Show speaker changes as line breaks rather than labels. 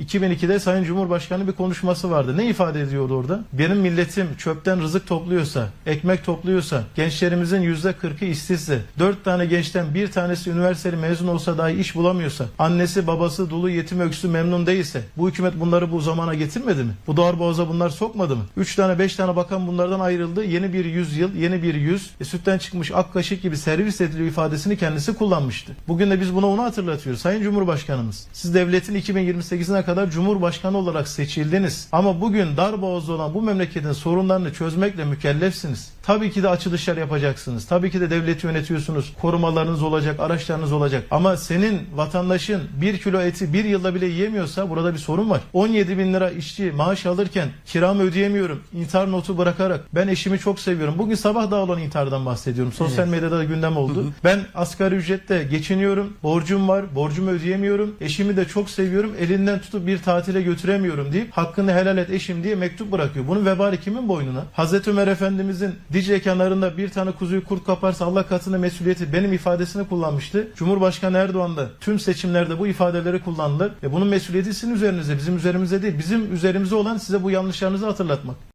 2002'de Sayın Cumhurbaşkanı bir konuşması vardı. Ne ifade ediyordu orada? Benim milletim çöpten rızık topluyorsa, ekmek topluyorsa, gençlerimizin %40'ı işsizse, 4 tane gençten bir tanesi üniversiteli mezun olsa dahi iş bulamıyorsa, annesi babası dulu yetim öksü memnun değilse, bu hükümet bunları bu zamana getirmedi mi? Bu darboğaza bunlar sokmadı mı? 3 tane 5 tane bakan bunlardan ayrıldı. Yeni bir yüzyıl, yeni bir yüz, e, sütten çıkmış ak kaşık gibi servis ediliyor ifadesini kendisi kullanmıştı. Bugün de biz buna onu hatırlatıyoruz. Sayın Cumhurbaşkanımız, siz devletin 2028'ine kadar Cumhurbaşkanı olarak seçildiniz. Ama bugün darboğazda olan bu memleketin sorunlarını çözmekle mükellefsiniz. Tabii ki de açılışlar yapacaksınız. Tabii ki de devleti yönetiyorsunuz. Korumalarınız olacak, araçlarınız olacak. Ama senin vatandaşın bir kilo eti bir yılda bile yiyemiyorsa burada bir sorun var. 17 bin lira işçi maaş alırken kiramı ödeyemiyorum. İntihar notu bırakarak ben eşimi çok seviyorum. Bugün sabah daha olan intihardan bahsediyorum. Sosyal medyada da gündem oldu. Ben asgari ücretle geçiniyorum. Borcum var. Borcumu ödeyemiyorum. Eşimi de çok seviyorum. Elinden tutup bir tatile götüremiyorum deyip hakkını helal et eşim diye mektup bırakıyor. Bunun vebali kimin boynuna? Hazreti Ömer Efendimizin Dicle kenarında bir tane kuzuyu kurt kaparsa Allah katında mesuliyeti benim ifadesini kullanmıştı. Cumhurbaşkanı Erdoğan da tüm seçimlerde bu ifadeleri kullandılar. E bunun mesuliyeti sizin üzerinize, bizim üzerimize değil. Bizim üzerimize olan size bu yanlışlarınızı hatırlatmak.